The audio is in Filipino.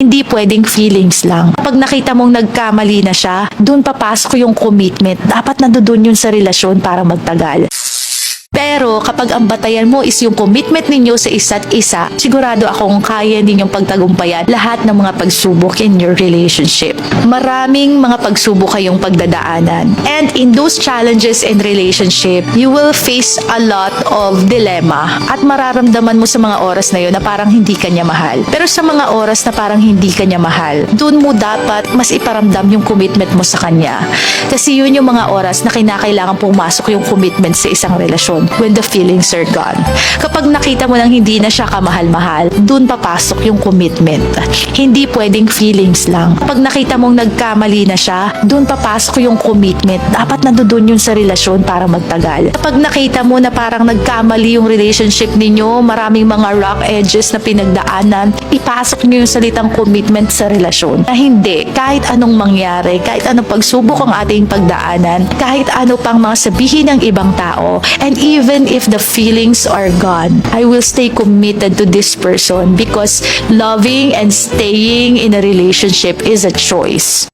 Hindi pwedeng feelings lang. Pag nakita mong nagkamali na siya, dun papasok yung commitment. Dapat nandoon yun sa relasyon para magtagal. Pero kapag ang batayan mo is yung commitment ninyo sa isa't isa, sigurado akong kaya ninyong pagtagumpayan lahat ng mga pagsubok in your relationship. Maraming mga pagsubok kayong pagdadaanan. And in those challenges in relationship, you will face a lot of dilemma at mararamdaman mo sa mga oras na yun na parang hindi ka niya mahal. Pero sa mga oras na parang hindi ka niya mahal, dun mo dapat mas iparamdam yung commitment mo sa kanya. Kasi yun yung mga oras na kinakailangan pumasok yung commitment sa isang relasyon when the feelings are gone. Kapag nakita mo nang hindi na siya kamahal-mahal, dun papasok yung commitment. Hindi pwedeng feelings lang. Pag nakita mong nagkamali na siya, dun papasok yung commitment. Dapat nandoon yun sa relasyon para magtagal. Kapag nakita mo na parang nagkamali yung relationship ninyo, maraming mga rock edges na pinagdaanan, ipasok nyo yung salitang commitment sa relasyon. Na hindi, kahit anong mangyari, kahit anong pagsubok ang ating pagdaanan, kahit ano pang mga sabihin ng ibang tao, and even if the feelings are gone, I will stay committed to this person because loving and staying in a relationship is a choice.